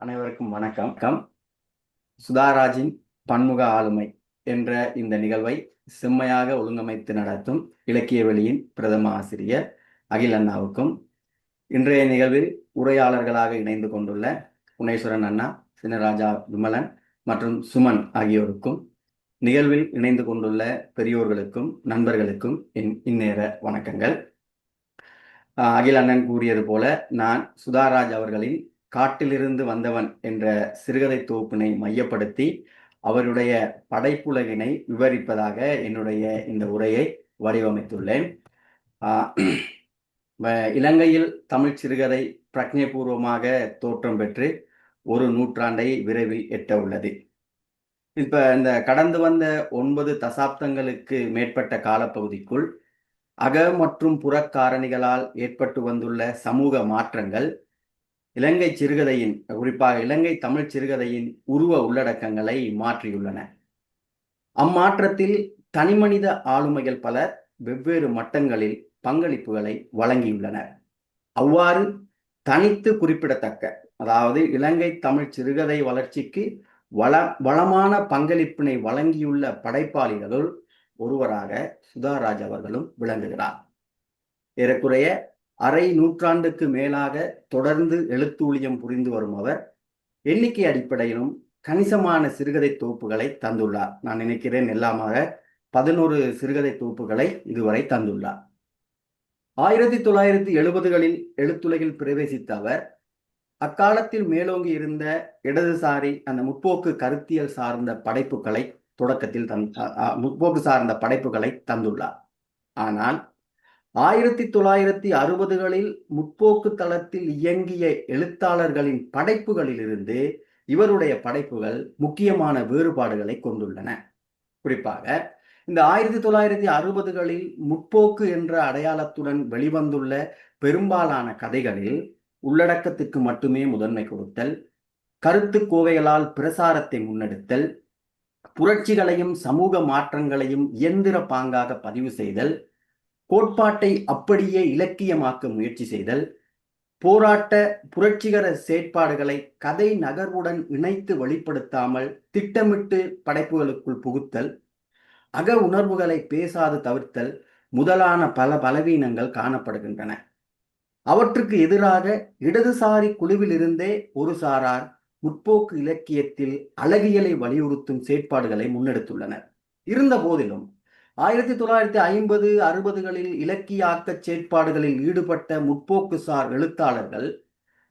அனைவருக்கும் வணக்கம். கம். சுதாராஜின் பன்முக ஆளுமை என்ற இந்த நிகழ்வை செம்மையாக ஒழுங்கமைத்து நடத்தும் இலக்கிய வெளியின் பிரதம ஆசிரியர் அகில் அண்ணாவுக்கும் இன்றைய நிகழ்வில் உரையாளர்களாக இணைந்து கொண்டுள்ள புனேஸ்வரன் அண்ணா சின்னராஜா விமலன் மற்றும் சுமன் ஆகியோருக்கும் நிகழ்வில் இணைந்து கொண்டுள்ள பெரியோர்களுக்கும் நண்பர்களுக்கும் என் இந்நேர வணக்கங்கள். அகில் அண்ணன் கூறியது போல நான் சுதாராஜ் அவர்களின் காட்டிலிருந்து வந்தவன் என்ற சிறுகதை தொகுப்பினை மையப்படுத்தி அவருடைய படைப்புலகினை விவரிப்பதாக என்னுடைய இந்த உரையை வடிவமைத்துள்ளேன். இலங்கையில் தமிழ் சிறுகதை பிரஜைபூர்வமாக தோற்றம் பெற்று ஒரு நூற்றாண்டை விரைவில் எட்ட உள்ளது. இப்ப இந்த கடந்து வந்த ஒன்பது தசாப்தங்களுக்கு மேற்பட்ட காலப்பகுதிக்குள் அக மற்றும் புறக்காரணிகளால் ஏற்பட்டு வந்துள்ள சமூக மாற்றங்கள் இலங்கை சிறுகதையின் குறிப்பாக இலங்கை தமிழ் சிறுகதையின் உருவ உள்ளடக்கங்களை மாற்றியுள்ளன. அம்மாற்றத்தில் தனிமனித ஆளுமைகள் பலர் வெவ்வேறு மட்டங்களில் பங்களிப்புகளை வழங்கியுள்ளனர். அவ்வாறு தனித்து குறிப்பிடத்தக்க அதாவது இலங்கை தமிழ் சிறுகதை வளர்ச்சிக்கு வள வளமான பங்களிப்பினை வழங்கியுள்ள படைப்பாளிகளுள் ஒருவராக சுதாராஜ் அவர்களும் விளங்குகிறார். ஏறக்குறைய அரை நூற்றாண்டுக்கு மேலாக தொடர்ந்து எழுத்தூழியம் புரிந்து வரும் அவர் எண்ணிக்கை அடிப்படையிலும் கணிசமான சிறுகதை தொகுப்புகளை தந்துள்ளார். நான் நினைக்கிறேன் எல்லாமாக பதினோரு சிறுகதை தொகுப்புகளை இதுவரை தந்துள்ளார். ஆயிரத்தி தொள்ளாயிரத்தி எழுபதுகளில் எழுத்துலகில் பிரவேசித்த அவர் அக்காலத்தில் மேலோங்கி இருந்த இடதுசாரி அந்த முற்போக்கு கருத்தியல் சார்ந்த படைப்புகளை தொடக்கத்தில் தந் அ- முற்போக்கு சார்ந்த படைப்புகளை தந்துள்ளார். ஆனால் ஆயிரத்தி தொள்ளாயிரத்தி அறுபதுகளில் முற்போக்கு தளத்தில் இயங்கிய எழுத்தாளர்களின் படைப்புகளிலிருந்து இவருடைய படைப்புகள் முக்கியமான வேறுபாடுகளை கொண்டுள்ளன. குறிப்பாக இந்த ஆயிரத்தி தொள்ளாயிரத்தி அறுபதுகளில் முற்போக்கு என்ற அடையாளத்துடன் வெளிவந்துள்ள பெரும்பாலான கதைகளில் உள்ளடக்கத்துக்கு மட்டுமே முதன்மை கொடுத்தல் கருத்து கோவைகளால் பிரசாரத்தை முன்னெடுத்தல் புரட்சிகளையும் சமூக மாற்றங்களையும் இயந்திர பாங்காக பதிவு செய்தல் கோட்பாட்டை அப்படியே இலக்கியமாக்க முயற்சி செய்தல் போராட்ட புரட்சிகர செயற்பாடுகளை கதை நகர்வுடன் இணைத்து வெளிப்படுத்தாமல் திட்டமிட்டு படைப்புகளுக்குள் புகுத்தல் அக உணர்வுகளை பேசாது தவிர்த்தல் முதலான பல பலவீனங்கள் காணப்படுகின்றன. அவற்றுக்கு எதிராக இடதுசாரி குழுவிலிருந்தே ஒரு சாரார் முற்போக்கு இலக்கியத்தில் அழகியலை வலியுறுத்தும் செயற்பாடுகளை முன்னெடுத்துள்ளனர். இருந்த போதிலும் ஆயிரத்தி தொள்ளாயிரத்தி ஐம்பது அறுபதுகளில் இலக்கிய ஆக்கச் செயற்பாடுகளில் ஈடுபட்ட முற்போக்கு சார் எழுத்தாளர்கள்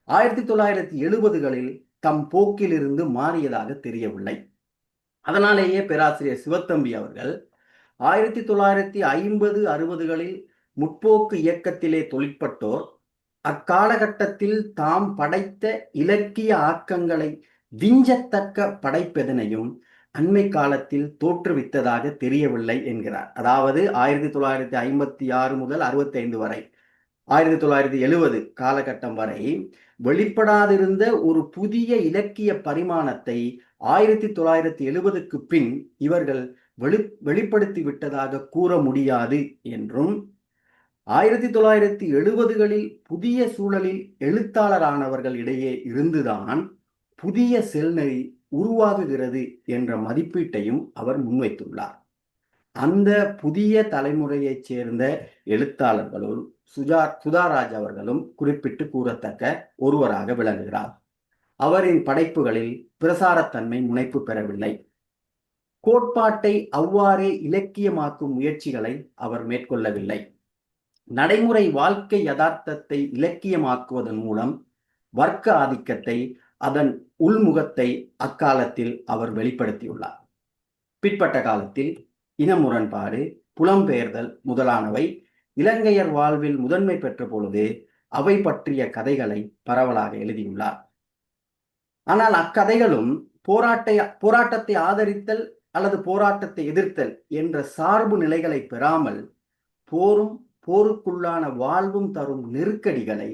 ஆயிரத்தி தொள்ளாயிரத்தி எழுபதுகளில் தம் போக்கிலிருந்து மாறியதாக தெரியவில்லை. அதனாலேயே பேராசிரியர் சிவத்தம்பி அவர்கள் ஆயிரத்தி தொள்ளாயிரத்தி ஐம்பது அறுபதுகளில் முற்போக்கு இயக்கத்திலே தொழிற்பட்டோர் அக்காலகட்டத்தில் தாம் படைத்த இலக்கிய ஆக்கங்களை விஞ்சத்தக்க படைப்பெதனையும் அண்மை காலத்தில் தோற்றுவித்ததாக தெரியவில்லை என்கிறார். அதாவது ஆயிரத்தி தொள்ளாயிரத்தி ஐம்பத்தி ஆறு முதல் அறுபத்தி ஐந்து வரை ஆயிரத்தி தொள்ளாயிரத்தி எழுபது காலகட்டம் வரை வெளிப்படாதிருந்த ஒரு புதிய இலக்கிய பரிமாணத்தை ஆயிரத்தி தொள்ளாயிரத்தி எழுபதுக்கு பின் இவர்கள் வெளி வெளிப்படுத்தி விட்டதாக கூற முடியாது என்றும் ஆயிரத்தி தொள்ளாயிரத்தி எழுபதுகளில் புதிய சூழலில் எழுத்தாளரானவர்கள் இடையே இருந்துதான் புதிய செல்நெறி உருவாகுகிறது என்ற மதிப்பீட்டையும் அவர் முன்வைத்துள்ளார். அந்த புதிய தலைமுறையைச் சேர்ந்த எழுத்தாளர்களுள் சுஜா சுதாராஜ் அவர்களும் குறிப்பிட்டு கூறத்தக்க ஒருவராக விளங்குகிறார். அவரின் படைப்புகளில் பிரசாரத்தன்மை முனைப்பு பெறவில்லை. கோட்பாட்டை அவ்வாறே இலக்கியமாக்கும் முயற்சிகளை அவர் மேற்கொள்ளவில்லை. நடைமுறை வாழ்க்கை யதார்த்தத்தை இலக்கியமாக்குவதன் மூலம் வர்க்க ஆதிக்கத்தை அதன் உள்முகத்தை அக்காலத்தில் அவர் வெளிப்படுத்தியுள்ளார். பிற்பட்ட காலத்தில் இன முரண்பாடு புலம்பெயர்தல் முதலானவை இலங்கையர் வாழ்வில் முதன்மை பெற்ற பொழுது அவை பற்றிய கதைகளை பரவலாக எழுதியுள்ளார். ஆனால் அக்கதைகளும் போராட்ட போராட்டத்தை ஆதரித்தல் அல்லது போராட்டத்தை எதிர்த்தல் என்ற சார்பு நிலைகளை பெறாமல் போரும் போருக்குள்ளான வாழ்வும் தரும் நெருக்கடிகளை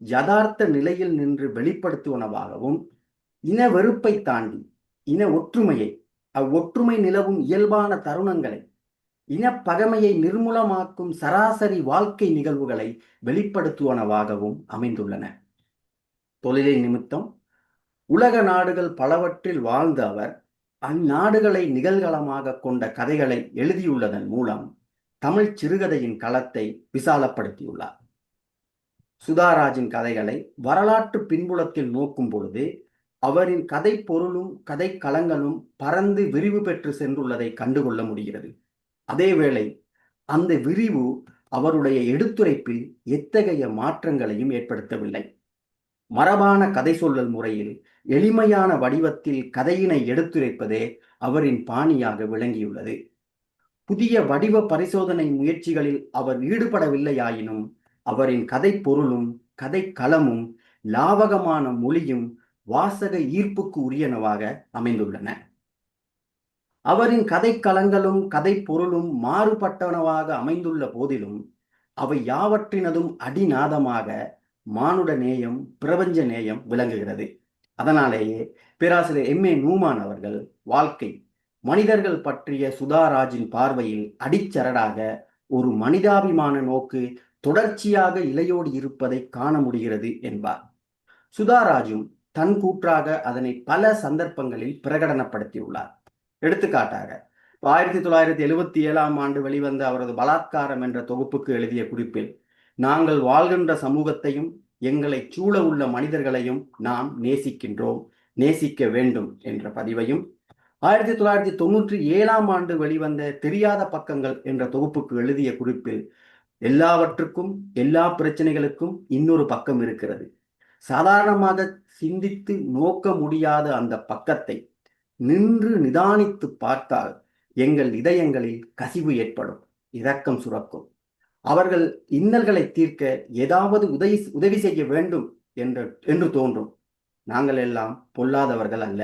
யதார்த்த நிலையில் நின்று வெளிப்படுத்துவனவாகவும் இன வெறுப்பை தாண்டி இன ஒற்றுமையை அவ்வொற்றுமை நிலவும் இயல்பான தருணங்களை இனப்பகமையை நிர்மூலமாக்கும் சராசரி வாழ்க்கை நிகழ்வுகளை வெளிப்படுத்துவனவாகவும் அமைந்துள்ளன. தொழிலை நிமித்தம் உலக நாடுகள் பலவற்றில் வாழ்ந்த அவர் அந்நாடுகளை நிகழ்காலமாக கொண்ட கதைகளை எழுதியுள்ளதன் மூலம் தமிழ் சிறுகதையின் களத்தை விசாலப்படுத்தியுள்ளார். சுதாராஜின் கதைகளை வரலாற்று பின்புலத்தில் நோக்கும் பொழுது அவரின் கதை பொருளும் கதை களங்களும் பறந்து விரிவு பெற்று சென்றுள்ளதை கண்டுகொள்ள முடிகிறது. அதேவேளை அந்த விரிவு அவருடைய எடுத்துரைப்பில் எத்தகைய மாற்றங்களையும் ஏற்படுத்தவில்லை. மரபான கதை சொல்லல் முறையில் எளிமையான வடிவத்தில் கதையினை எடுத்துரைப்பதே அவரின் பாணியாக விளங்கியுள்ளது. புதிய வடிவ பரிசோதனை முயற்சிகளில் அவர் ஈடுபடவில்லையாயினும் அவரின் கதை பொருளும் கதை களமும் லாவகமான மொழியும் வாசக ஈர்ப்புக்கு உரியனவாக அமைந்துள்ளன. அவரின் கதை களங்களும் கதை பொருளும் மாறுபட்டனவாக அமைந்துள்ள போதிலும் அவை யாவற்றினதும் அடிநாதமாக மானுட நேயம் பிரபஞ்ச நேயம் விளங்குகிறது. அதனாலேயே பேராசிரியர் எம் ஏ நூமான் அவர்கள் வாழ்க்கை மனிதர்கள் பற்றிய சுதாராஜின் பார்வையில் அடிச்சரடாக ஒரு மனிதாபிமான நோக்கு தொடர்ச்சியாக இலையோடு இருப்பதை காண முடிகிறது என்பார். சுதாராஜும் தன் கூற்றாக அதனை பல சந்தர்ப்பங்களில் பிரகடனப்படுத்தியுள்ளார். எடுத்துக்காட்டாக ஆயிரத்தி தொள்ளாயிரத்தி எழுபத்தி ஏழாம் ஆண்டு வெளிவந்த அவரது பலாத்காரம் என்ற தொகுப்புக்கு எழுதிய குறிப்பில் நாங்கள் வாழ்கின்ற சமூகத்தையும் எங்களை சூழ உள்ள மனிதர்களையும் நாம் நேசிக்கின்றோம் நேசிக்க வேண்டும் என்ற பதிவையும் ஆயிரத்தி தொள்ளாயிரத்தி தொண்ணூற்றி ஏழாம் ஆண்டு வெளிவந்த தெரியாத பக்கங்கள் என்ற தொகுப்புக்கு எழுதிய குறிப்பில் எல்லாவற்றுக்கும் எல்லா பிரச்சனைகளுக்கும் இன்னொரு பக்கம் இருக்கிறது. சாதாரணமாக சிந்தித்து நோக்க முடியாத அந்த பக்கத்தை நின்று நிதானித்து பார்த்தால் எங்கள் இதயங்களில் கசிவு ஏற்படும் இரக்கம் சுரக்கும். அவர்கள் இன்னல்களை தீர்க்க ஏதாவது உதவி உதவி செய்ய வேண்டும் என்று என்று தோன்றும். நாங்கள் எல்லாம் பொல்லாதவர்கள் அல்ல.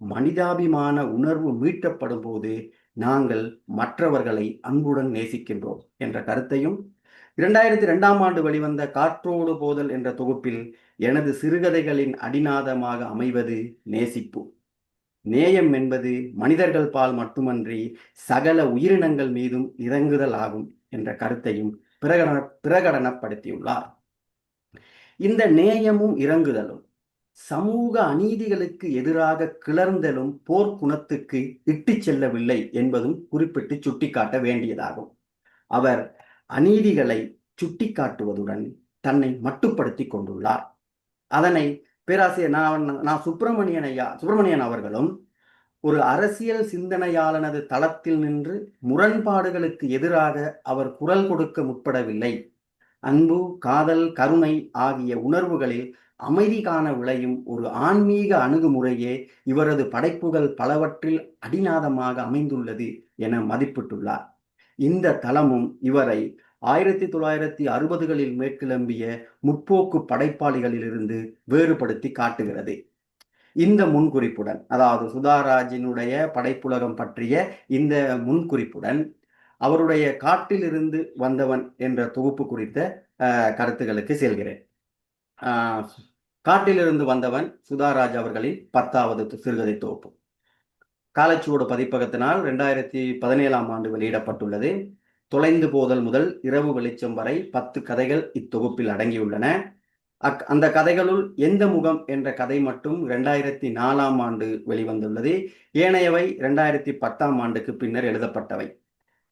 மனிதாபிமான உணர்வு மீட்டப்படும் போது நாங்கள் மற்றவர்களை அன்புடன் நேசிக்கின்றோம் என்ற கருத்தையும் இரண்டாயிரத்தி ரெண்டாம் ஆண்டு வெளிவந்த காற்றோடு போதல் என்ற தொகுப்பில் எனது சிறுகதைகளின் அடிநாதமாக அமைவது நேசிப்பு. நேயம் என்பது மனிதர்கள் பால் மட்டுமன்றி சகல உயிரினங்கள் மீதும் இறங்குதல் ஆகும் என்ற கருத்தையும் பிரகடன பிரகடனப்படுத்தியுள்ளார். இந்த நேயமும் இறங்குதலும் சமூக அநீதிகளுக்கு எதிராக கிளர்ந்தலும் போர்க்குணத்துக்கு இட்டு செல்லவில்லை என்பதும் குறிப்பிட்டு சுட்டிக்காட்ட வேண்டியதாகும். அவர் அநீதிகளை சுட்டிக்காட்டுவதுடன் தன்னை மட்டுப்படுத்தி கொண்டுள்ளார். அதனை பேராசிரியர் நான் நான் சுப்பிரமணியனையா சுப்பிரமணியன் அவர்களும் ஒரு அரசியல் சிந்தனையாளனது தளத்தில் நின்று முரண்பாடுகளுக்கு எதிராக அவர் குரல் கொடுக்க முற்படவில்லை. அன்பு காதல் கருணை ஆகிய உணர்வுகளில் அமைதி காண விளையும் ஒரு ஆன்மீக அணுகுமுறையே இவரது படைப்புகள் பலவற்றில் அடிநாதமாக அமைந்துள்ளது என மதிப்பிட்டுள்ளார். இந்த தளமும் இவரை ஆயிரத்தி தொள்ளாயிரத்தி அறுபதுகளில் மேற்கிளம்பிய முற்போக்கு படைப்பாளிகளிலிருந்து வேறுபடுத்தி காட்டுகிறது. இந்த முன்குறிப்புடன் அதாவது சுதாராஜினுடைய படைப்புலகம் பற்றிய இந்த முன்குறிப்புடன் அவருடைய காட்டிலிருந்து வந்தவன் என்ற தொகுப்பு குறித்த கருத்துகளுக்கு செல்கிறேன். காட்டிலிருந்து வந்தவன் சுதாராஜ் அவர்களின் பத்தாவது சிறுகதை தொகுப்பு. காலச்சுவடு பதிப்பகத்தினால் ரெண்டாயிரத்தி பதினேழாம் ஆண்டு வெளியிடப்பட்டுள்ளது. தொலைந்து போதல் முதல் இரவு வெளிச்சம் வரை பத்து கதைகள் இத்தொகுப்பில் அடங்கியுள்ளன. அக் அந்த கதைகளுள் எந்த முகம் என்ற கதை மட்டும் இரண்டாயிரத்தி நாலாம் ஆண்டு வெளிவந்துள்ளது. ஏனையவை இரண்டாயிரத்தி பத்தாம் ஆண்டுக்கு பின்னர் எழுதப்பட்டவை.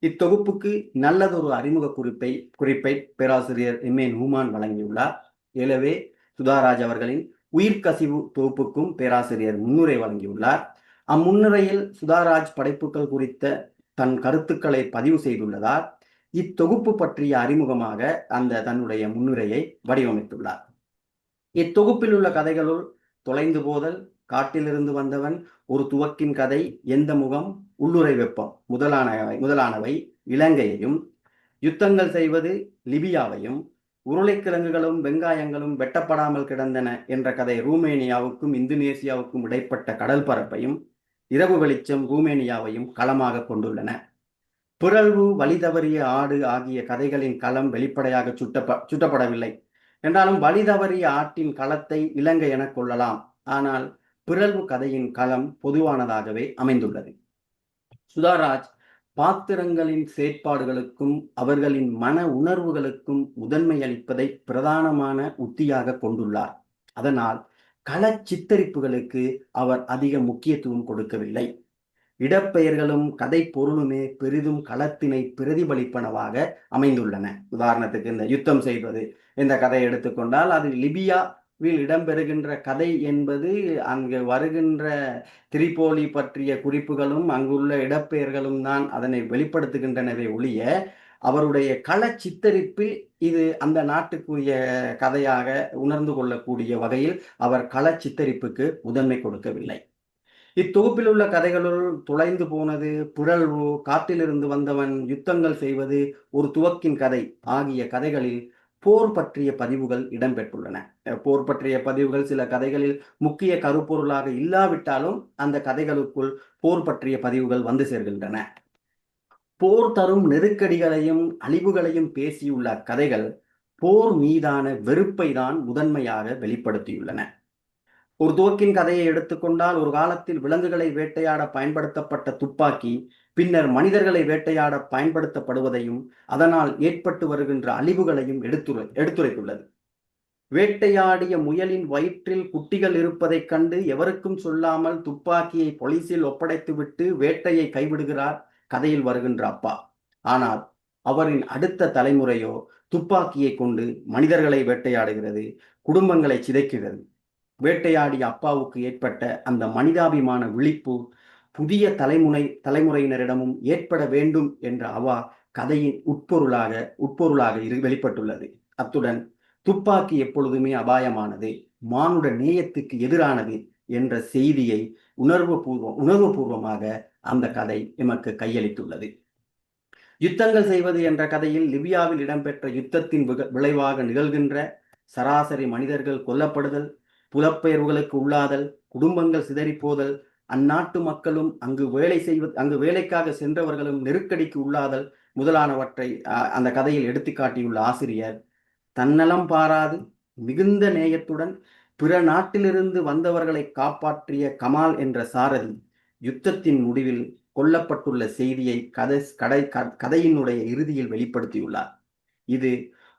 இத்தொகுப்புக்கு நல்லதொரு அறிமுக குறிப்பை குறிப்பை பேராசிரியர் எம் ஏ நூமான் வழங்கியுள்ளார். எனவே சுதாராஜ் அவர்களின் உயிர்கசிவு தொகுப்புக்கும் பேராசிரியர் முன்னுரை வழங்கியுள்ளார். அம்முன்னுரையில் சுதாராஜ் படைப்புகள் குறித்த தன் கருத்துக்களை பதிவு செய்துள்ளதால் இத்தொகுப்பு பற்றிய அறிமுகமாக அந்த தன்னுடைய முன்னுரையை வடிவமைத்துள்ளார். இத்தொகுப்பில் உள்ள கதைகளுள் தொலைந்து போதல் காட்டிலிருந்து வந்தவன் ஒரு துவக்கின் கதை எந்த முகம் உள்ளுரை வெப்பம் முதலானவை முதலானவை இலங்கையையும் யுத்தங்கள் செய்வது லிபியாவையும் உருளைக்கிழங்குகளும் வெங்காயங்களும் வெட்டப்படாமல் கிடந்தன என்ற கதை ரூமேனியாவுக்கும் இந்தோனேசியாவுக்கும் இடைப்பட்ட கடல் பரப்பையும் இரவு வெளிச்சம் ரூமேனியாவையும் களமாக கொண்டுள்ளன. பிறழ்வு வழிதவறிய ஆடு ஆகிய கதைகளின் களம் வெளிப்படையாக சுட்டப்ப சுட்டப்படவில்லை. என்றாலும் வழிதவறிய ஆட்டின் களத்தை இலங்கை என கொள்ளலாம். ஆனால் பிறழ்வு கதையின் களம் பொதுவானதாகவே அமைந்துள்ளது. சுதாராஜ் பாத்திரங்களின் செயற்பாடுகளுக்கும் அவர்களின் மன உணர்வுகளுக்கும் முதன்மை அளிப்பதை பிரதானமான உத்தியாக கொண்டுள்ளார். அதனால் கள சித்தரிப்புகளுக்கு அவர் அதிக முக்கியத்துவம் கொடுக்கவில்லை. இடப்பெயர்களும் கதை பொருளுமே பெரிதும் களத்தினை பிரதிபலிப்பனவாக அமைந்துள்ளன. உதாரணத்துக்கு இந்த யுத்தம் செய்வது இந்த கதையை எடுத்துக்கொண்டால் அது லிபியாவில் இடம்பெறுகின்ற கதை என்பது அங்கு வருகின்ற திரிபோலி பற்றிய குறிப்புகளும் அங்குள்ள இடப்பெயர்களும் தான் அதனை வெளிப்படுத்துகின்றனவே ஒழிய அவருடைய கள சித்தரிப்பில் இது அந்த நாட்டுக்குரிய கதையாக உணர்ந்து கொள்ளக்கூடிய வகையில் அவர் கள சித்தரிப்புக்கு முதன்மை கொடுக்கவில்லை. இத்தொகுப்பில் உள்ள கதைகளுள் துளைந்து போனது புழல்வு காட்டிலிருந்து வந்தவன் யுத்தங்கள் செய்வது ஒரு துவக்கின் கதை ஆகிய கதைகளில் போர் பற்றிய பதிவுகள் இடம்பெற்றுள்ளன. போர் பற்றிய பதிவுகள் சில கதைகளில் முக்கிய கருப்பொருளாக இல்லாவிட்டாலும் அந்த கதைகளுக்குள் போர் பற்றிய பதிவுகள் வந்து சேர்கின்றன. போர் தரும் நெருக்கடிகளையும் அழிவுகளையும் பேசியுள்ள கதைகள் போர் மீதான வெறுப்பை தான் முதன்மையாக வெளிப்படுத்தியுள்ளன. ஒரு துவக்கின் கதையை எடுத்துக்கொண்டால் ஒரு காலத்தில் விலங்குகளை வேட்டையாட பயன்படுத்தப்பட்ட துப்பாக்கி பின்னர் மனிதர்களை வேட்டையாட பயன்படுத்தப்படுவதையும் அதனால் ஏற்பட்டு வருகின்ற அழிவுகளையும் எடுத்துரை எடுத்துரைத்துள்ளது. வேட்டையாடிய முயலின் வயிற்றில் குட்டிகள் இருப்பதைக் கண்டு எவருக்கும் சொல்லாமல் துப்பாக்கியை போலீசில் ஒப்படைத்துவிட்டு வேட்டையை கைவிடுகிறார் கதையில் வருகின்ற அப்பா. ஆனால் அவரின் அடுத்த தலைமுறையோ துப்பாக்கியை கொண்டு மனிதர்களை வேட்டையாடுகிறது குடும்பங்களை சிதைக்கிறது. வேட்டையாடிய அப்பாவுக்கு ஏற்பட்ட அந்த மனிதாபிமான விழிப்பு புதிய தலைமுறை தலைமுறையினரிடமும் ஏற்பட வேண்டும் என்ற அவா கதையின் உட்பொருளாக உட்பொருளாக இரு வெளிப்பட்டுள்ளது. அத்துடன் துப்பாக்கி எப்பொழுதுமே அபாயமானது மானுட நேயத்துக்கு எதிரானது என்ற செய்தியை உணர்வு பூர்வம் உணர்வு பூர்வமாக அந்த கதை எமக்கு கையளித்துள்ளது. யுத்தங்கள் செய்வது என்ற கதையில் லிபியாவில் இடம்பெற்ற யுத்தத்தின் விளைவாக நிகழ்கின்ற சராசரி மனிதர்கள் கொல்லப்படுதல் புலப்பெயர்வுகளுக்கு உள்ளாதல் குடும்பங்கள் சிதறிப்போதல் அந்நாட்டு மக்களும் அங்கு வேலை செய்வது அங்கு வேலைக்காக சென்றவர்களும் நெருக்கடிக்கு உள்ளாதல் முதலானவற்றை அந்த கதையில் எடுத்து காட்டியுள்ள ஆசிரியர் தன்னலம் பாராது மிகுந்த நேயத்துடன் பிற நாட்டிலிருந்து வந்தவர்களை காப்பாற்றிய கமால் என்ற சாரதி. யுத்தத்தின் முடிவில் கொல்லப்பட்டுள்ள செய்தியை கதை கடை கதையினுடைய இறுதியில் வெளிப்படுத்தியுள்ளார். இது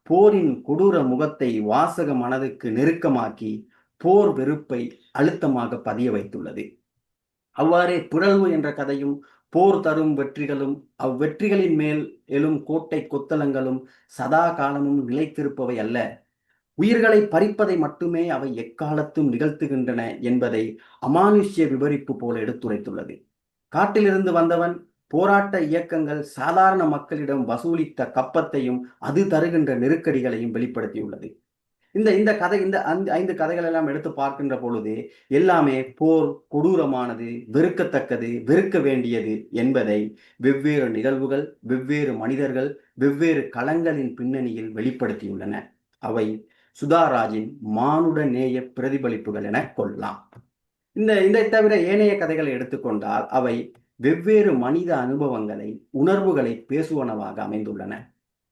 போரின் கொடூர முகத்தை வாசக மனதுக்கு நெருக்கமாக்கி போர் வெறுப்பை அழுத்தமாக பதிய வைத்துள்ளது. அவ்வாறே புரள்வு என்ற கதையும் போர் தரும் வெற்றிகளும் அவ்வெற்றிகளின் மேல் எழும் கோட்டை கொத்தளங்களும் சதா காலமும் நிலைத்திருப்பவை அல்ல. உயிர்களை பறிப்பதை மட்டுமே அவை எக்காலத்தும் நிகழ்த்துகின்றன என்பதை அமானுஷ்ய விவரிப்பு போல எடுத்துரைத்துள்ளது. காட்டிலிருந்து வந்தவன் போராட்ட இயக்கங்கள் சாதாரண மக்களிடம் வசூலித்த கப்பத்தையும் அது தருகின்ற நெருக்கடிகளையும் வெளிப்படுத்தியுள்ளது. இந்த இந்த கதை இந்த அந்த ஐந்து கதைகள் எல்லாம் எடுத்து பார்க்கின்ற பொழுது எல்லாமே போர் கொடூரமானது வெறுக்கத்தக்கது வெறுக்க வேண்டியது என்பதை வெவ்வேறு நிகழ்வுகள் வெவ்வேறு மனிதர்கள் வெவ்வேறு களங்களின் பின்னணியில் வெளிப்படுத்தியுள்ளன. அவை சுதாராஜின் மானுட நேய பிரதிபலிப்புகள் என கொள்ளலாம். இந்த இதை தவிர ஏனைய கதைகளை எடுத்துக்கொண்டால் அவை வெவ்வேறு மனித அனுபவங்களை உணர்வுகளை பேசுவனவாக அமைந்துள்ளன.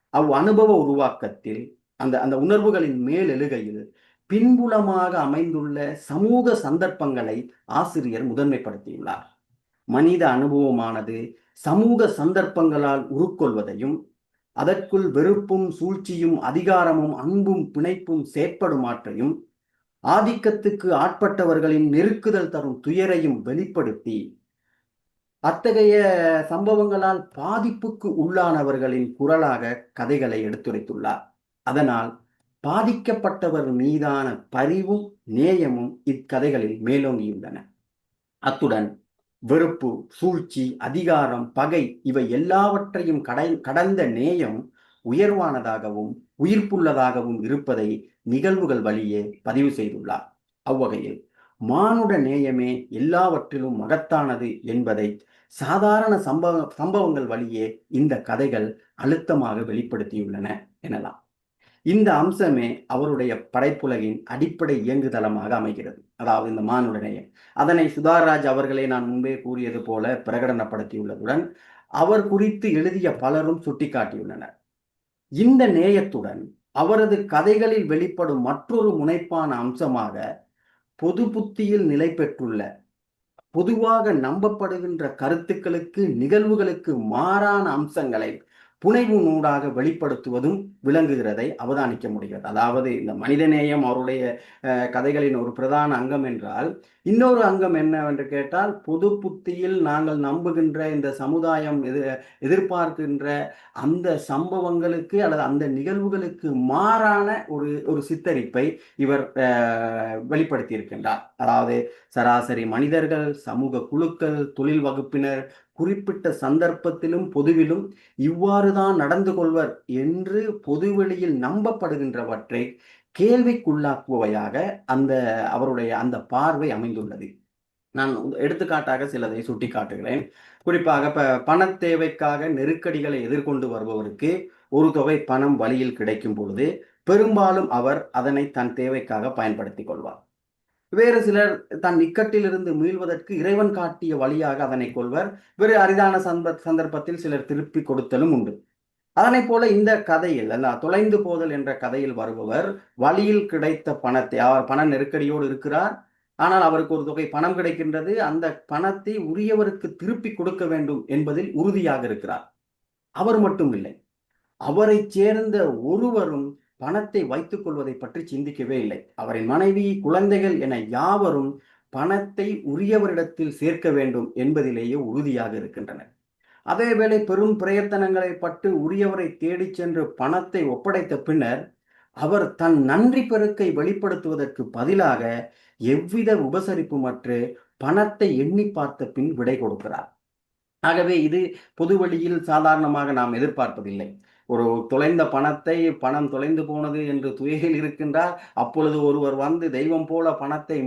அவ் அனுபவ உருவாக்கத்தில் அந்த அந்த உணர்வுகளின் மேல் எழுகையில் பின்புலமாக அமைந்துள்ள சமூக சந்தர்ப்பங்களை ஆசிரியர் முதன்மைப்படுத்தியுள்ளார். மனித அனுபவமானது சமூக சந்தர்ப்பங்களால் உருக்கொள்வதையும் அதற்குள் வெறுப்பும் சூழ்ச்சியும் அதிகாரமும் அன்பும் பிணைப்பும் செயற்படுமாற்றையும் ஆதிக்கத்துக்கு ஆட்பட்டவர்களின் நெருக்குதல் தரும் துயரையும் வெளிப்படுத்தி அத்தகைய சம்பவங்களால் பாதிப்புக்கு உள்ளானவர்களின் குரலாக கதைகளை எடுத்துரைத்துள்ளார். அதனால் பாதிக்கப்பட்டவர் மீதான பரிவும் நேயமும் இக்கதைகளில் மேலோங்கியுள்ளன. அத்துடன் வெறுப்பு சூழ்ச்சி அதிகாரம் பகை இவை எல்லாவற்றையும் கடை கடந்த நேயம் உயர்வானதாகவும் உயிர்ப்புள்ளதாகவும் இருப்பதை நிகழ்வுகள் வழியே பதிவு செய்துள்ளார். அவ்வகையில் மானுட நேயமே எல்லாவற்றிலும் மகத்தானது என்பதை சாதாரண சம்பவ சம்பவங்கள் வழியே இந்த கதைகள் அழுத்தமாக வெளிப்படுத்தியுள்ளன எனலாம். இந்த அம்சமே அவருடைய படைப்புலகின் அடிப்படை இயங்குதளமாக அமைகிறது. அதாவது இந்த மானுட நேயம் அதனை சுதாராஜ் அவர்களே நான் முன்பே கூறியது போல பிரகடனப்படுத்தியுள்ளதுடன் அவர் குறித்து எழுதிய பலரும் சுட்டிக்காட்டியுள்ளனர். இந்த நேயத்துடன் அவரது கதைகளில் வெளிப்படும் மற்றொரு முனைப்பான அம்சமாக பொது புத்தியில் நிலை பெற்றுள்ள பொதுவாக நம்பப்படுகின்ற கருத்துக்களுக்கு நிகழ்வுகளுக்கு மாறான அம்சங்களை புனைவு நூடாக வெளிப்படுத்துவதும் விளங்குகிறதை அவதானிக்க முடிகிறது. அதாவது இந்த மனிதநேயம் அவருடைய கதைகளின் ஒரு பிரதான அங்கம் என்றால் இன்னொரு அங்கம் என்னவென்று கேட்டால் பொது புத்தியில் நாங்கள் நம்புகின்ற இந்த சமுதாயம் எது எதிர்பார்க்கின்ற அந்த சம்பவங்களுக்கு அல்லது அந்த நிகழ்வுகளுக்கு மாறான ஒரு ஒரு சித்தரிப்பை இவர் வெளிப்படுத்தியிருக்கின்றார். அதாவது சராசரி மனிதர்கள் சமூக குழுக்கள் தொழில் வகுப்பினர் குறிப்பிட்ட சந்தர்ப்பத்திலும் பொதுவிலும் இவ்வாறுதான் நடந்து கொள்வர் என்று பொதுவெளியில் நம்பப்படுகின்றவற்றை கேள்விக்குள்ளாக்குவையாக அந்த அவருடைய அந்த பார்வை அமைந்துள்ளது. நான் எடுத்துக்காட்டாக சிலதை சுட்டி காட்டுகிறேன் குறிப்பாக ப பண தேவைக்காக நெருக்கடிகளை எதிர்கொண்டு வருபவருக்கு ஒரு தொகை பணம் வழியில் கிடைக்கும் பொழுது பெரும்பாலும் அவர் அதனை தன் தேவைக்காக பயன்படுத்திக் கொள்வார். வேறு சிலர் தன் இக்கட்டிலிருந்து மீள்வதற்கு இறைவன் காட்டிய வழியாக அதனை கொள்வர். வேறு அரிதான சந்த சந்தர்ப்பத்தில் சிலர் திருப்பி கொடுத்தலும் உண்டு. அதனை போல இந்த கதையில் அல்ல தொலைந்து போதல் என்ற கதையில் வருபவர் வழியில் கிடைத்த பணத்தை அவர் பண நெருக்கடியோடு இருக்கிறார். ஆனால் அவருக்கு ஒரு தொகை பணம் கிடைக்கின்றது. அந்த பணத்தை உரியவருக்கு திருப்பி கொடுக்க வேண்டும் என்பதில் உறுதியாக இருக்கிறார். அவர் மட்டும் இல்லை. அவரை சேர்ந்த ஒருவரும் பணத்தை வைத்துக் கொள்வதை பற்றி சிந்திக்கவே இல்லை. அவரின் மனைவி குழந்தைகள் என யாவரும் பணத்தை உரியவரிடத்தில் சேர்க்க வேண்டும் என்பதிலேயே உறுதியாக இருக்கின்றனர். அதேவேளை பெரும் பிரயத்தனங்களை பட்டு உரியவரை தேடிச் சென்று பணத்தை ஒப்படைத்த பின்னர் அவர் தன் நன்றி பெருக்கை வெளிப்படுத்துவதற்கு பதிலாக எவ்வித உபசரிப்புமற்று பணத்தை எண்ணி பார்த்த பின் விடை கொடுக்கிறார். ஆகவே இது பொது வழியில் சாதாரணமாக நாம் எதிர்பார்ப்பதில்லை. ஒரு தொலைந்த பணத்தை பணம் தொலைந்து போனது என்று துயரில் இருக்கின்றார். அப்பொழுது ஒருவர் வந்து தெய்வம் போல பணத்தை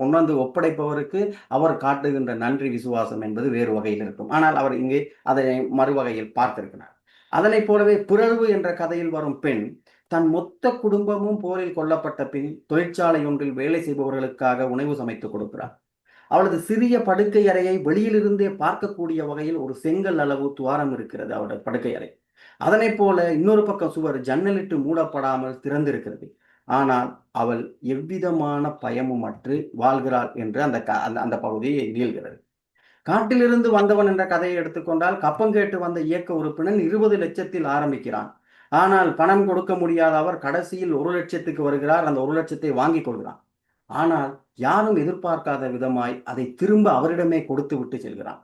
கொண்டு வந்து ஒப்படைப்பவருக்கு அவர் காட்டுகின்ற நன்றி விசுவாசம் என்பது வேறு வகையில் இருக்கும். ஆனால் அவர் இங்கே அதை மறுவகையில் பார்த்திருக்கிறார். அதனைப் போலவே பிறழ்வு என்ற கதையில் வரும் பெண் தன் மொத்த குடும்பமும் போரில் கொல்லப்பட்ட பின் தொழிற்சாலை ஒன்றில் வேலை செய்பவர்களுக்காக உணவு சமைத்து கொடுக்கிறார். அவளது சிறிய படுக்கை அறையை வெளியிலிருந்தே பார்க்கக்கூடிய வகையில் ஒரு செங்கல் அளவு துவாரம் இருக்கிறது அவளது படுக்கை அறை. அதனை போல இன்னொரு பக்கம் சுவர் ஜன்னலிட்டு மூடப்படாமல் திறந்திருக்கிறது. ஆனால் அவள் எவ்விதமான பயமும் அற்று வாழ்கிறாள் என்று அந்த அந்த பகுதியை நீள்கிறது காட்டிலிருந்து வந்தவன் என்ற கதையை எடுத்துக்கொண்டால் கப்பம் கேட்டு வந்த இயக்க உறுப்பினர் இருபது லட்சத்தில் ஆரம்பிக்கிறான். ஆனால் பணம் கொடுக்க முடியாத அவர் கடைசியில் ஒரு லட்சத்துக்கு வருகிறார். அந்த ஒரு லட்சத்தை வாங்கி கொள்கிறான். ஆனால் யாரும் எதிர்பார்க்காத விதமாய் அதை திரும்ப அவரிடமே கொடுத்து விட்டு செல்கிறான்.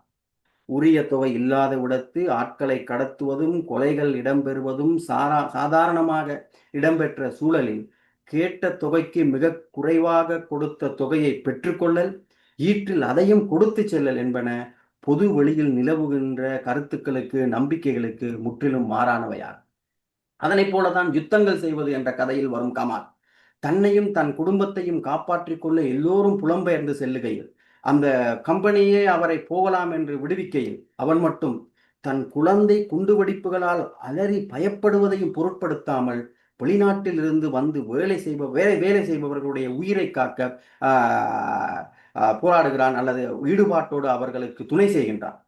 உரிய தொகை இல்லாத விடத்து ஆட்களை கடத்துவதும் கொலைகள் இடம்பெறுவதும் சாரா சாதாரணமாக இடம்பெற்ற சூழலில் கேட்ட தொகைக்கு மிக குறைவாக கொடுத்த தொகையை பெற்றுக்கொள்ளல் ஈற்றில் அதையும் கொடுத்து செல்லல் என்பன பொது வெளியில் நிலவுகின்ற கருத்துக்களுக்கு நம்பிக்கைகளுக்கு முற்றிலும் மாறானவையாகும். அதனைப் போலதான் யுத்தங்கள் செய்வது என்ற கதையில் வரும் கமால். தன்னையும் தன் குடும்பத்தையும் காப்பாற்றிக் கொள்ள எல்லோரும் புலம்பெயர்ந்து செல்லுகையில் அந்த கம்பெனியே அவரை போகலாம் என்று விடுவிக்கையில் அவன் மட்டும் தன் குழந்தை குண்டுவெடிப்புகளால் அலறி பயப்படுவதையும் பொருட்படுத்தாமல் வெளிநாட்டில் இருந்து வந்து வேலை செய்ப வேலை வேலை செய்பவர்களுடைய உயிரை காக்க போராடுகிறான் அல்லது ஈடுபாட்டோடு அவர்களுக்கு துணை செய்கின்றான்.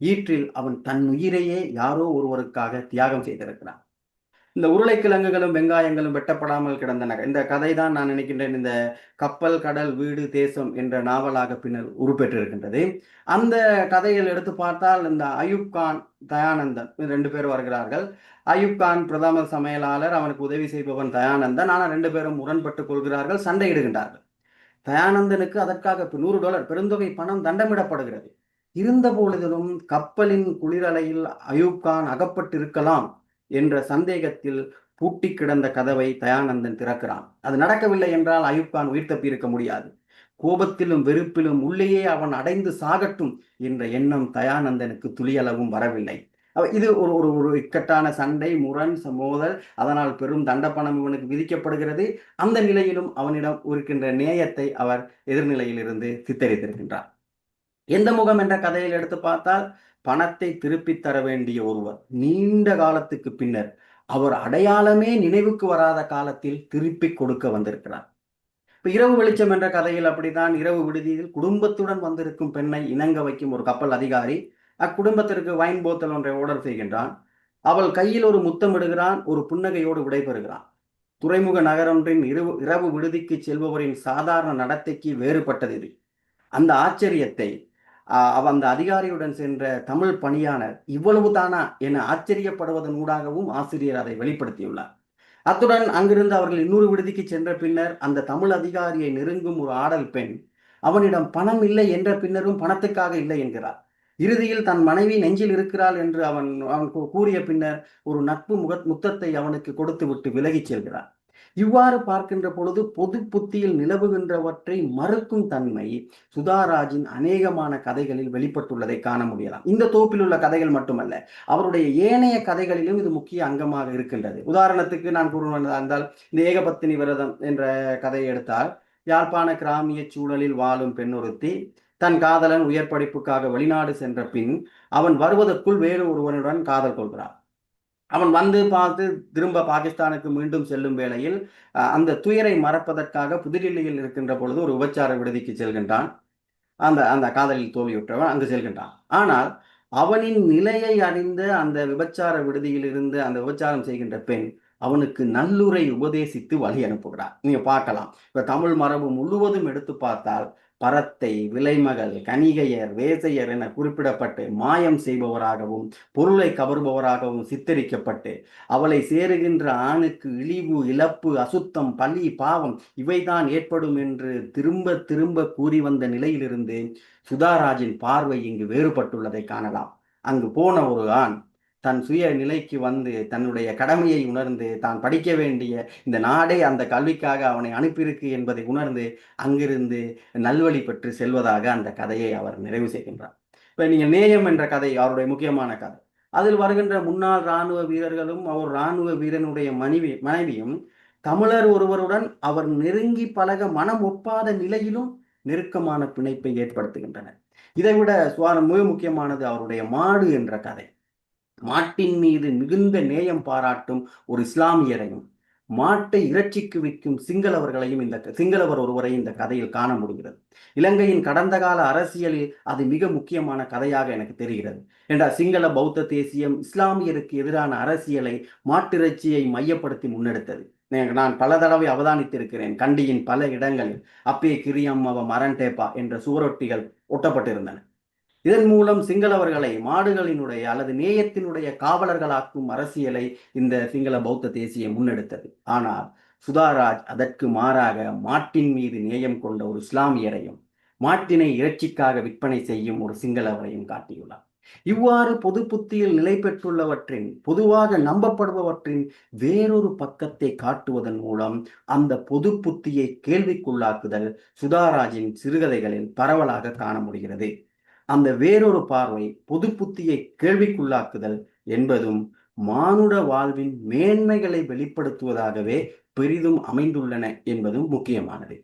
ஈற்றில் அவன் தன் உயிரையே யாரோ ஒருவருக்காக தியாகம் செய்திருக்கிறான். இந்த உருளைக்கிழங்குகளும் வெங்காயங்களும் வெட்டப்படாமல் கிடந்தன. இந்த கதை தான் நான் நினைக்கின்றேன். இந்த கப்பல் கடல் வீடு தேசம் என்ற நாவலாக பின்னர் உருப்பெற்றிருக்கின்றது. அந்த கதைகள் எடுத்து பார்த்தால் இந்த அயூப் கான் தயானந்தன் ரெண்டு பேர் வருகிறார்கள். அயூப் கான் பிரதம சமையலாளர் அவனுக்கு உதவி செய்பவன் தயானந்தன். ஆனால் ரெண்டு பேரும் முரண்பட்டுக் கொள்கிறார்கள் சண்டையிடுகின்றார்கள். தயானந்தனுக்கு அதற்காக நூறு டாலர் பெருந்தொகை பணம் தண்டமிடப்படுகிறது. இருந்த பொழுதிலும் கப்பலின் குளிரலையில் அயூப் கான் அகப்பட்டிருக்கலாம். என்ற சந்தேகத்தில் பூட்டி கிடந்த கதவை தயானந்தன் திறக்கிறான். அது நடக்கவில்லை என்றால் அயூப்கான் உயிர் தப்பியிருக்க முடியாது. கோபத்திலும் வெறுப்பிலும் உள்ளேயே அவன் அடைந்து சாகட்டும் என்ற எண்ணம் தயானந்தனுக்கு துளியளவும் வரவில்லை. இது ஒரு ஒரு ஒரு இக்கட்டான சண்டை முரண் மோதல் அதனால் பெரும் தண்டப்பணம் இவனுக்கு விதிக்கப்படுகிறது. அந்த நிலையிலும் அவனிடம் இருக்கின்ற நேயத்தை அவர் எதிர்நிலையிலிருந்து சித்தரித்திருக்கின்றார். எந்த முகம் என்ற கதையில் எடுத்து பார்த்தால் பணத்தை திருப்பித் தர வேண்டிய ஒருவர் நீண்ட காலத்துக்கு பின்னர் அவர் அடையாளமே நினைவுக்கு வராத காலத்தில் திருப்பி கொடுக்க வந்திருக்கிறார். இப்ப இரவு வெளிச்சம் என்ற கதையில் அப்படித்தான் இரவு விடுதியில் குடும்பத்துடன் வந்திருக்கும் பெண்ணை இணங்க வைக்கும் ஒரு கப்பல் அதிகாரி அக்குடும்பத்திற்கு வைன் போத்தல் ஒன்றை ஓர்டர் செய்கின்றான். அவள் கையில் ஒரு முத்தமிடுகிறான் ஒரு புன்னகையோடு விடைபெறுகிறான். துறைமுக நகரொன்றின் இரவு இரவு விடுதிக்கு செல்பவரின் சாதாரண நடத்தைக்கு வேறுபட்டது இது. அந்த ஆச்சரியத்தை அவ அந்த அதிகாரியுடன் சென்ற தமிழ் பணியாளர் இவ்வளவு தானா என ஆச்சரியப்படுவதன் ஊடாகவும் ஆசிரியர் அதை வெளிப்படுத்தியுள்ளார். அத்துடன் அங்கிருந்து அவர்கள் இன்னொரு விடுதிக்கு சென்ற பின்னர் அந்த தமிழ் அதிகாரியை நெருங்கும் ஒரு ஆடல் பெண் அவனிடம் பணம் இல்லை என்ற பின்னரும் பணத்துக்காக இல்லை என்கிறார். இறுதியில் தன் மனைவி நெஞ்சில் இருக்கிறாள் என்று அவன் அவன் கூறிய பின்னர் ஒரு நட்பு முக முத்தத்தை அவனுக்கு கொடுத்து விட்டு விலகிச் செல்கிறார். இவ்வாறு பார்க்கின்ற பொழுது பொது புத்தியில் நிலவுகின்றவற்றை மறுக்கும் தன்மை சுதாராஜின் அநேகமான கதைகளில் வெளிப்பட்டுள்ளதை காண முடியலாம். இந்த தொகுப்பில் உள்ள கதைகள் மட்டுமல்ல அவருடைய ஏனைய கதைகளிலும் இது முக்கிய அங்கமாக இருக்கின்றது. உதாரணத்துக்கு நான் கூறுவதால் இந்த ஏகபத்தினி விரதம் என்ற கதையை எடுத்தால் யாழ்ப்பாண கிராமிய சூழலில் வாழும் பெண்ணொருத்தி தன் காதலன் உயர் படிப்புக்காக வெளிநாடு சென்ற பின் அவன் வருவதற்குள் வேறு ஒருவனுடன் காதல் கொள்கிறான் அவன் வந்து பார்த்து திரும்ப பாகிஸ்தானுக்கு மீண்டும் செல்லும் வேளையில் அந்த துயரை மறப்பதற்காக புதுடில்லியில் இருக்கின்ற பொழுது ஒரு விபச்சார விடுதிக்கு செல்கின்றான். அந்த அந்த காதலில் தோல்வியுற்றவன் அங்கு செல்கின்றான். ஆனால் அவனின் நிலையை அறிந்த அந்த விபச்சார விடுதியில் இருந்து அந்த விபச்சாரம் செய்கின்ற பெண் அவனுக்கு நல்லுரை உபதேசித்து வழி அனுப்புகிறார். நீங்க பார்க்கலாம். இப்ப தமிழ் மரபு முழுவதும் எடுத்து பார்த்தால் பரத்தை விலைமகள் கணிகையர் வேசையர் என குறிப்பிடப்பட்டு மாயம் செய்பவராகவும் பொருளை கவர்பவராகவும் சித்தரிக்கப்பட்டு அவளை சேருகின்ற ஆணுக்கு இழிவு இழப்பு அசுத்தம் பழி பாவம் இவைதான் ஏற்படும் என்று திரும்ப திரும்ப கூறி வந்த நிலையிலிருந்து சுதாராஜின் பார்வை இங்கு வேறுபட்டுள்ளதை காணலாம். அங்கு போன ஒரு ஆண் தன் சுய நிலைக்கு வந்து தன்னுடைய கடமையை உணர்ந்து தான் படிக்க வேண்டிய இந்த நாடே அந்த கல்விக்காக அவனை அனுப்பியிருக்கு என்பதை உணர்ந்து அங்கிருந்து நல்வழி பெற்று செல்வதாக அந்த கதையை அவர் நிறைவு செய்கின்றார். இப்போ நீங்கள் நேயம் என்ற கதை அவருடைய முக்கியமான கதை. அதில் வருகின்ற முன்னாள் இராணுவ வீரர்களும் அவர் இராணுவ வீரனுடைய மனைவி மனைவியும் தமிழர் ஒருவருடன் அவர் நெருங்கி பழக மனம் ஒப்பாத நிலையிலும் நெருக்கமான பிணைப்பை ஏற்படுத்துகின்றனர். இதைவிட சுவாரம் மிக முக்கியமானது அவருடைய மாடு என்ற கதை. மாட்டின் மீது மிகுந்த நேயம் பாராட்டும் ஒரு இஸ்லாமியரையும் மாட்டை இறைச்சிக்கு விற்கும் சிங்களவர்களையும் இந்த சிங்களவர் ஒருவரை இந்த கதையில் காண முடிகிறது. இலங்கையின் கடந்த கால அரசியலில் அது மிக முக்கியமான கதையாக எனக்கு தெரிகிறது. என்றால் சிங்கள பௌத்த தேசியம் இஸ்லாமியருக்கு எதிரான அரசியலை மாட்டிறைச்சியை மையப்படுத்தி முன்னெடுத்தது. நான் பல தடவை அவதானித்திருக்கிறேன். கண்டியின் பல இடங்களில் அப்பே கிரியம்மவ மரண்டேப்பா என்ற சுவரொட்டிகள் ஒட்டப்பட்டிருந்தன. இதன் மூலம் சிங்களவர்களை மாடுகளினுடைய அல்லது நேயத்தினுடைய காவலர்களாக்கும் அரசியலை இந்த சிங்கள பௌத்த தேசியம் முன்னெடுத்தது. ஆனால் சுதாராஜ் அதற்கு மாறாக மாட்டின் மீது நேயம் கொண்ட ஒரு இஸ்லாமியரையும் மாட்டினை இறைச்சிக்காக விற்பனை செய்யும் ஒரு சிங்களவரையும் காட்டியுள்ளார். இவ்வாறு பொது புத்தியில் நிலை பெற்றுள்ளவற்றின் பொதுவாக நம்பப்படுபவற்றின் வேறொரு பக்கத்தை காட்டுவதன் மூலம் அந்த பொது புத்தியை கேள்விக்குள்ளாக்குதல் சுதாராஜின் சிறுகதைகளில் பரவலாக காண முடிகிறது. அந்த வேறொரு பார்வை பொது புத்தியை கேள்விக்குள்ளாக்குதல் என்பதும் மானுட வாழ்வின் மேன்மைகளை வெளிப்படுத்துவதாகவே பெரிதும் அமைந்துள்ளன என்பதும் முக்கியமானது.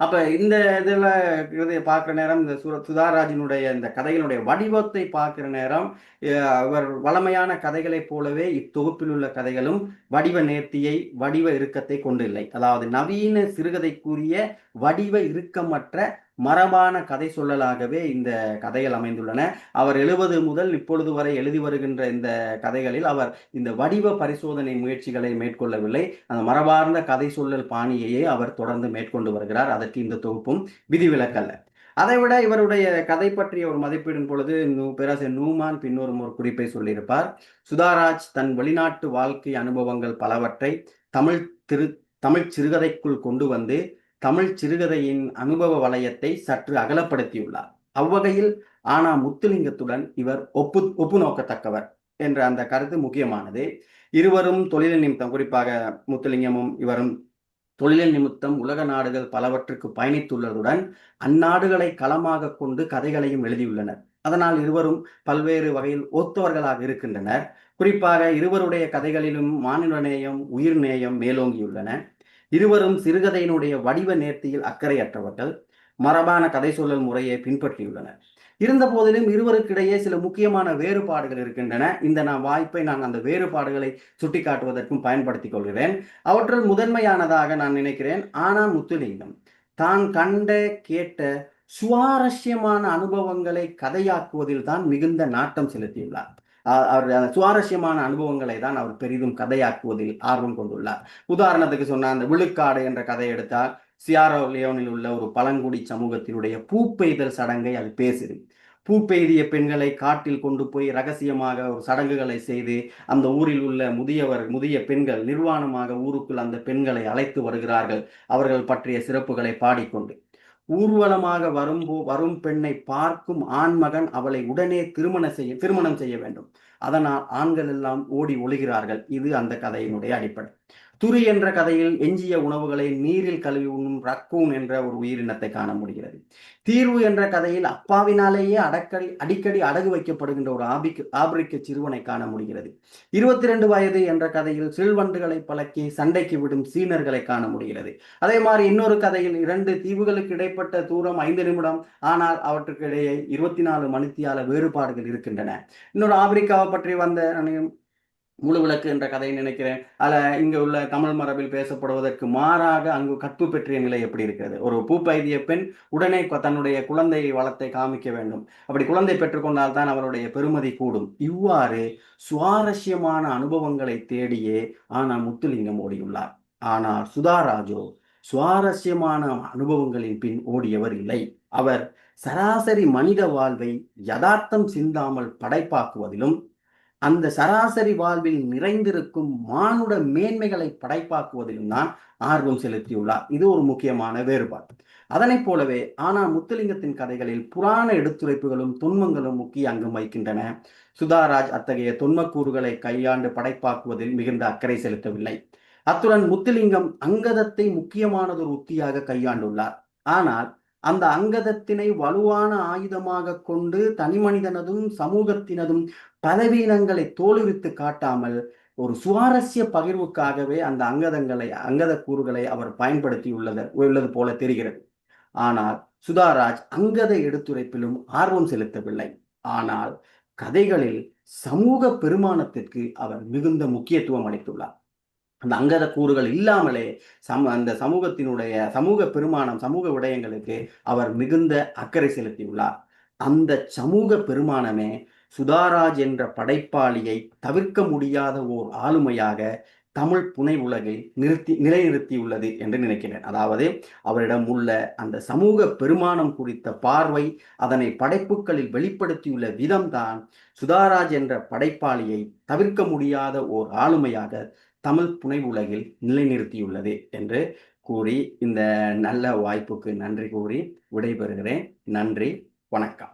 அப்ப இந்த இதுல இதை பார்க்குற நேரம் இந்த சுர சுதாராஜினுடைய இந்த கதைகளுடைய வடிவத்தை பார்க்குற நேரம் அவர் வளமையான கதைகளைப் போலவே இத்தொகுப்பில் உள்ள கதைகளும் வடிவ நேர்த்தியை வடிவ இறுக்கத்தை கொண்டில்லை அதாவது நவீன சிறுகதைக்குரிய வடிவ இறுக்கமற்ற மரபான கதை சொல்லலாகவே இந்த கதைகள் அமைந்துள்ளன. அவர் எழுபது முதல் இப்பொழுது வரை எழுதி வருகின்ற இந்த கதைகளில் அவர் இந்த வடிவ பரிசோதனை முயற்சிகளை மேற்கொள்ளவில்லை. அந்த மரபார்ந்த கதை சொல்லல் பாணியையே அவர் தொடர்ந்து மேற்கொண்டு வருகிறார். அதற்கு இந்த தொகுப்பும் விதிவிலக்கல்ல. அதைவிட இவருடைய கதை பற்றிய ஒரு மதிப்பீடும் பொழுது பேராசிரியர் நூமான் பின்னொரு ஒரு குறிப்பை சொல்லியிருப்பார். சுதாராஜ் தன் வெளிநாட்டு வாழ்க்கை அனுபவங்கள் பலவற்றை தமிழ் திரு தமிழ் சிறுகதைக்குள் கொண்டு வந்து தமிழ் சிறுகதையின் அனுபவ வலயத்தை சற்று அகலப்படுத்தியுள்ளார். அவ்வகையில் ஆனா முத்துலிங்கத்துடன் இவர் ஒப்பு ஒப்பு நோக்கத்தக்கவர் என்ற அந்த கருத்து முக்கியமானது. இருவரும் தொழில் நிமித்தம் குறிப்பாக முத்துலிங்கமும் இவரும் தொழில் நிமித்தம் உலக நாடுகள் பலவற்றுக்கு பயணித்துள்ளதுடன் அந்நாடுகளை களமாக கொண்டு கதைகளையும் எழுதியுள்ளனர். அதனால் இருவரும் பல்வேறு வகையில் ஒத்தவர்களாக இருக்கின்றனர். குறிப்பாக இருவருடைய கதைகளிலும் மாநில நேயம் உயிர் நேயம் மேலோங்கியுள்ளன. இருவரும் சிறுகதையினுடைய வடிவ நேர்த்தியில் அக்கறையற்றவர்கள். மரபான கதை சொல்லல் முறையை பின்பற்றியுள்ளனர். இருந்த போதிலும் இருவருக்கிடையே சில முக்கியமான வேறுபாடுகள் இருக்கின்றன. இந்த நான் வாய்ப்பை நான் அந்த வேறுபாடுகளை சுட்டிக்காட்டுவதற்கும் பயன்படுத்திக் கொள்கிறேன். அவற்றுள் முதன்மையானதாக நான் நினைக்கிறேன் ஆனா முத்துலிங்கம். தான் கண்ட கேட்ட சுவாரஸ்யமான அனுபவங்களை கதையாக்குவதில் தான் மிகுந்த நாட்டம் செலுத்தியுள்ளார். அவர் சுவாரஸ்யமான அனுபவங்களை தான் அவர் பெரிதும் கதையாக்குவதில் ஆர்வம் கொண்டுள்ளார். உதாரணத்துக்கு சொன்ன அந்த விழுக்காடு என்ற கதை எடுத்தால் சியாரோ லியோனில் உள்ள ஒரு பழங்குடி சமூகத்தினுடைய பூப்பெய்தல் சடங்கை அது பேசுது. பூப்பெய்திய பெண்களை காட்டில் கொண்டு போய் ரகசியமாக ஒரு சடங்குகளை செய்து அந்த ஊரில் உள்ள முதியவர் முதிய பெண்கள் நிர்வாணமாக ஊருக்குள் அந்த பெண்களை அழைத்து வருகிறார்கள். அவர்கள் பற்றிய சிறப்புகளை பாடிக்கொண்டு. ஊர்வலமாக வரும்போ வரும் பெண்ணை பார்க்கும் ஆண்மகன் அவளை உடனே திருமண செய்ய திருமணம் செய்ய வேண்டும். அதனால் ஆண்கள் எல்லாம் ஓடி ஒழுகிறார்கள். இது அந்த கதையினுடைய அடிப்படை. துரி என்ற கதையில் எஞ்சிய உணவுகளை நீரில் கழுவி உண்ணும் ரக்கூன் என்ற ஒரு உயிரினத்தை காண முடிகிறது. தீர்வு என்ற கதையில் அப்பாவினாலேயே அடக்கடி அடிக்கடி அடகு வைக்கப்படுகின்ற ஒரு ஆபிக்கு ஆபிரிக்க சிறுவனை காண முடிகிறது. இருபத்தி ரெண்டு வயது என்ற கதையில் சில்வண்டுகளை பழக்கி சண்டைக்கு விடும் சீனர்களை காண முடிகிறது. அதே மாதிரி இன்னொரு கதையில் இரண்டு தீவுகளுக்கு இடைப்பட்ட தூரம் ஐந்து நிமிடம். ஆனால் அவற்றுக்கு இடையே இருபத்தி நாலு மணித்தியால வேறுபாடுகள் இருக்கின்றன. இன்னொரு ஆப்பிரிக்காவை பற்றி வந்த முழு விளக்கு என்ற கதையை நினைக்கிறேன். அதில் இங்கே உள்ள தமிழ் மரபில் பேசப்படுவதற்கு மாறாக அங்கு கற்பு பெற்றிய நிலை எப்படி இருக்கிறது? ஒரு பூப்பைதிய பெண் உடனே தன்னுடைய குழந்தை வளத்தை காமிக்க வேண்டும். அப்படி குழந்தை பெற்றுக்கொண்டால் தான் அவருடைய பெருமதி கூடும். இவ்வாறு சுவாரஸ்யமான அனுபவங்களை தேடியே ஆனால் முத்துலிங்கம் ஓடியுள்ளார். ஆனால் சுதாராஜோ சுவாரஸ்யமான அனுபவங்களின் பின் ஓடியவர் இல்லை. அவர் சராசரி மனித வாழ்வை யதார்த்தம் சிந்தாமல் படைப்பாக்குவதிலும் அந்த சராசரி வாழ்வில் நிறைந்திருக்கும் மானுட மேன்மைகளை படைப்பாக்குவதிலும் தான் ஆர்வம் செலுத்தியுள்ளார். இது ஒரு முக்கியமான வேறுபாடு. அதனைப் போலவே ஆனால் முத்துலிங்கத்தின் கதைகளில் புராண எடுத்துரைப்புகளும் துன்பங்களும் முக்கிய அங்கம் வைக்கின்றன சுதாராஜ் அத்தகைய தொன்மக்கூறுகளை கையாண்டு படைப்பாக்குவதில் மிகுந்த அக்கறை செலுத்தவில்லை. அத்துடன் முத்துலிங்கம் அங்கதத்தை முக்கியமானதொரு உத்தியாக கையாண்டுள்ளார். ஆனால் அந்த அங்கதத்தினை வலுவான ஆயுதமாக கொண்டு தனி மனிதனதும் சமூகத்தினதும் பலவீனங்களை தோலுரித்து காட்டாமல் ஒரு சுவாரஸ்ய பகிர்வுக்காகவே அந்த அங்கதங்களை அங்கத கூறுகளை அவர் பயன்படுத்தி உள்ளது உள்ளது போல தெரிகிறது. ஆனால் சுதாராஜ் அங்கத எடுத்துரைப்பிலும் ஆர்வம் செலுத்தவில்லை. ஆனால் கதைகளில் சமூக பெருமானத்திற்கு அவர் மிகுந்த முக்கியத்துவம் அளித்துள்ளார். அந்த அங்கத கூறுகள் இல்லாமலே சம அந்த சமூகத்தினுடைய சமூக பெருமானம் சமூக விடயங்களுக்கு அவர் மிகுந்த அக்கறை செலுத்தியுள்ளார். அந்த சமூக பெருமானமே சுதாராஜ் என்ற படைப்பாளியை தவிர்க்க முடியாத ஓர் ஆளுமையாக தமிழ் புனை உலகை நிறுத்தி நிலைநிறுத்தியுள்ளது என்று நினைக்கிறேன். அதாவது அவரிடம் உள்ள அந்த சமூக பெருமானம் குறித்த பார்வை அதனை படைப்புகளில் வெளிப்படுத்தியுள்ள விதம்தான் சுதாராஜ் என்ற படைப்பாளியை தவிர்க்க முடியாத ஓர் ஆளுமையாக தமிழ் புனை உலகில் நிலைநிறுத்தியுள்ளது என்று கூறி இந்த நல்ல வாய்ப்புக்கு நன்றி கூறி விடைபெறுகிறேன். நன்றி. வணக்கம்.